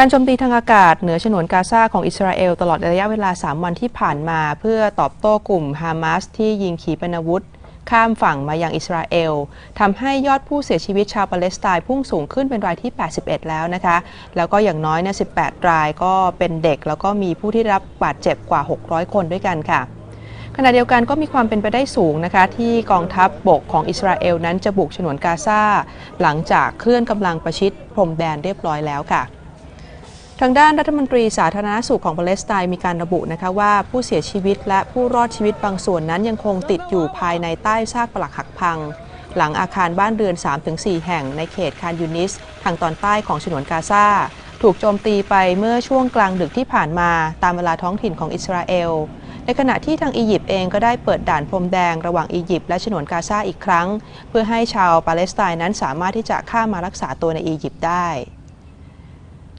การโจมตีทางอากาศเหนือฉนวนกาซาของอิสราเอลตลอดระยะเวลา 3 วันที่ผ่านมา เพื่อตอบโต้กลุ่มฮามาสที่ยิงขีปนาวุธ ข้ามฝั่งมายังอิสราเอลทำให้ยอดผู้เสียชีวิตชาวปาเลสไตน์พุ่งสูงขึ้นเป็นรายที่ 81 แล้วนะคะ แล้วก็อย่างน้อยเนี่ย18 รายก็เป็นเด็ก แล้วก็มีผู้ที่รับบาดเจ็บกว่า 600 คนด้วยกันค่ะขณะเดียวกันก็มีความเป็นไปได้สูงนะคะ ที่กองทัพบบกของอิสราเอลนั้นจะบุกฉนวนกาซาหลังจากเคลื่อนกำลังประชิดพรมแดนเรียบร้อยแล้วค่ะ ทางด้านรัฐมนตรีสาธารณสุขของปาเลสไตน์มีการระบุนะคะว่าผู้เสียชีวิตและผู้รอดชีวิตบางส่วนนั้นยังคงติดอยู่ภายในใต้ซากปลักหักพัง หลังอาคารบ้านเรือน 3-4 แห่งในเขตคานยูนิส ทางตอนใต้ของฉนวนกาซาถูกโจมตีไปเมื่อช่วงกลางดึกที่ผ่านมาตามเวลาท้องถิ่นของอิสราเอล ในขณะที่ทางอียิปต์เองก็ได้เปิดด่านพรมแดงระหว่างอียิปต์และฉนวนกาซาอีกครั้ง เพื่อให้ชาวปาเลสไตน์นั้นสามารถที่จะข้ามมารักษาตัวในอียิปต์ได้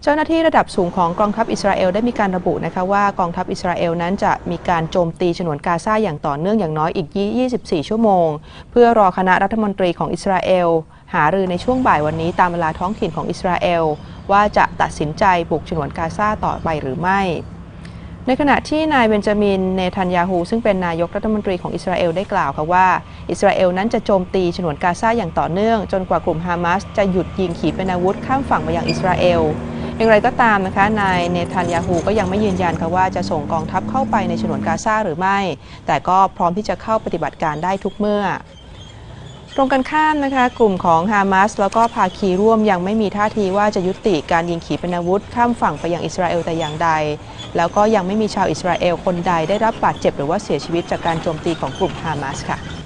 เจ้าหน้าที่ระดับสูงของกองทัพอิสราเอลได้มีการระบุนะคะว่ากองทัพอิสราเอลนั้นจะมีการโจมตีฉนวนกาซาอย่างต่อเนื่องอย่างน้อยอีก 24 ชั่วโมง เพื่อรอคณะรัฐมนตรีของอิสราเอล หารือในช่วงบ่ายวันนี้ตามเวลาท้องถิ่นของอิสราเอล ว่าจะตัดสินใจบุกฉนวนกาซาต่อไปหรือไม่ ในขณะที่นายเบนจามินเนทันยาฮูซึ่งเป็นนายกรัฐมนตรีของอิสราเอลได้กล่าวค่ะว่า อิสราเอลนั้นจะโจมตีฉนวนกาซาอย่างต่อเนื่อง จนกว่ากลุ่มฮามาสจะหยุดยิงขีปนาวุธข้ามฝั่งมายังอิสราเอล อย่างไรก็ตามนะคะนายเนทันยาฮูก็ยังไม่ยืนยันค่ะว่าจะส่งกองทัพเข้าไปในฉนวนกาซาหรือไม่ แต่ก็พร้อมที่จะเข้าปฏิบัติการได้ทุกเมื่อตรงกันข้ามนะคะกลุ่มของฮามาสแล้วก็ภาคีร่วมยังไม่มีท่าทีว่าจะยุติการยิงขีปนาวุธ ข้ามฝั่งไปยังอิสราเอลแต่อย่างใด แล้วก็ยังไม่มีชาวอิสราเอลคนใดได้รับบาดเจ็บหรือว่าเสียชีวิตจากการโจมตีของกลุ่มฮามาสค่ะ